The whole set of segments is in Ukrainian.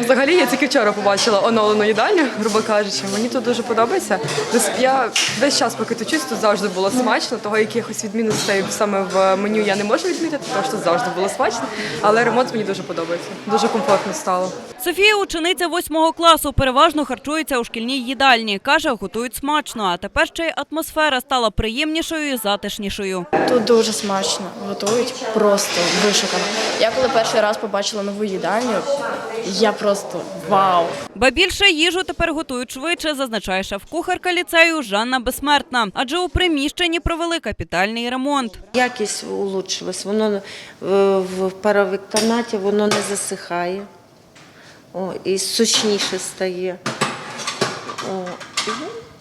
Взагалі, я тільки вчора побачила оновлену їдальню, грубо кажучи. Мені тут дуже подобається. Я весь час, поки тут тут завжди було смачно. Того якихось відмінностей саме в меню я не можу відмітити, тому що тут завжди було смачно. Але ремонт мені дуже подобається. Дуже комфортно стало. Софія, учениця восьмого класу, переважно харчується у шкільній їдальні. Каже, готують смачно. А тепер ще й атмосфера стала приємнішою і затишнішою. Тут дуже смачно готують, просто вишукано. Я коли перший раз побачила нову їдальню, я просто вау! Ба більше їжу тепер готують швидше, зазначає шеф-кухарка ліцею Жанна Безсмертна. Адже у приміщенні провели капітальний ремонт. Якість улучшилась, воно е, в паровикторнаті воно не засихає. О, і сочніше стає.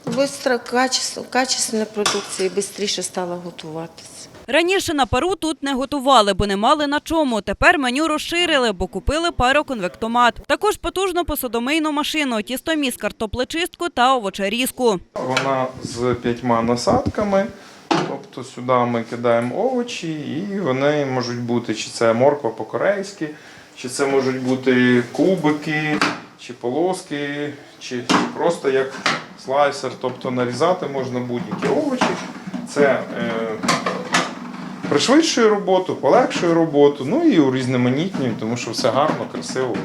Бистро, качество, качественна продукція і швидше стала готуватися. Раніше на пару тут не готували, бо не мали на чому. Тепер меню розширили, бо купили пароконвектомат. Також потужну посудомийну машину, тістоміс, картоплечистку та овочерізку. Вона з п'ятьма насадками. Тобто сюди ми кидаємо овочі, і вони можуть бути чи це морква по-корейськи, чи це можуть бути кубики, чи полоски, чи просто як слайсер. Тобто нарізати можна будь-які овочі. Це е, пришвидшує роботу, полегшує роботу, ну і урізноманітнює, тому що все гарно, красиво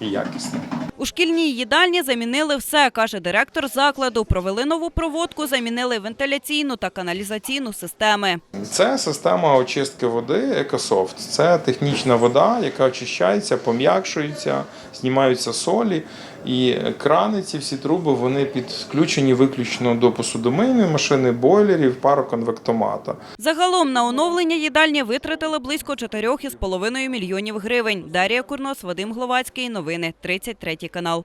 і якісно. У шкільній їдальні замінили все, каже директор закладу. Провели нову проводку, замінили вентиляційну та каналізаційну системи. Це система очистки води Екософт. Це технічна вода, яка очищається, пом'якшується, знімаються солі. І крани, ці всі труби, вони підключені виключно до посудомийної машини, бойлерів, пароконвектомата. Загалом на оновлення їдальні витратили близько 4,5 мільйонів гривень. Дарія Курнос, Вадим Гловацький. Новини 33 канал.